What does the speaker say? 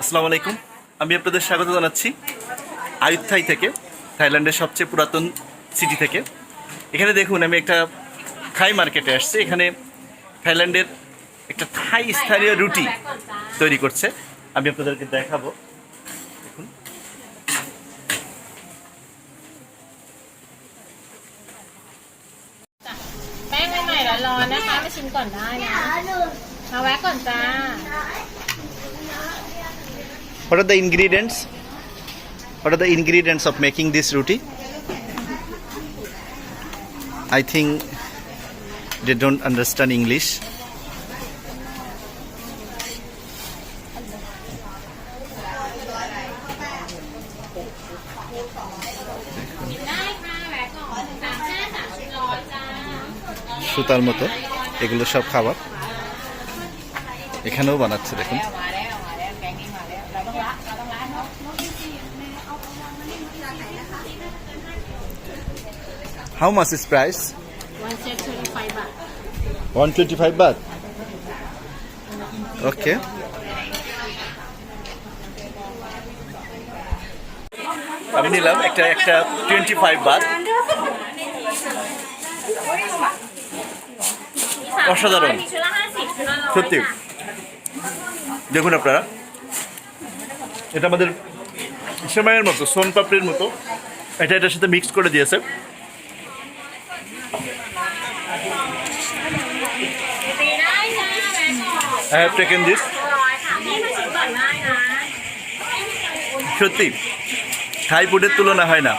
আসসালামু আলাইকুম আমি আপনাদের স্বাগত জানাচ্ছি আয়ুত্থাই থেকে থাইল্যান্ডের সবচেয়ে পুরাতন সিটি থেকে এখানে দেখুন আমি একটা থাই মার্কেটে আসছি এখানে থাইল্যান্ডের একটা থাই স্থানীয় রুটি তৈরি করছে আমি আপনাদেরকে দেখাবো দেখুনจ้ะแป้งใหม่ๆร้อนๆนะคะมาชิมก่อนได้นะ มาแวะก่อนจ้า What are the ingredients? What are the ingredients of making this roti? I think they don't understand English. সুতার মতো এগুলো সব খাবার এখানেও বানাচ্ছে দেখুন ต้องละเราต้องละเนาะ How much is price? วันเจ็ดสิบไฟบาท 125 baht. Okay. আমি নিলাম একটা একটা টোয়েন্টি ফাইভ বাদ অসাধারণ ชุดละห้าสิบชุดละร้อย সত্যিจ้ะ দেখুন আপনারা এটা আমাদের সেমাইয়ের মতো সোনপাপড়ির মতো। এটা এটার সাথে মিক্স করে দিয়েছে। দিস সত্যি থাই ফুডের তুলনা হয় না।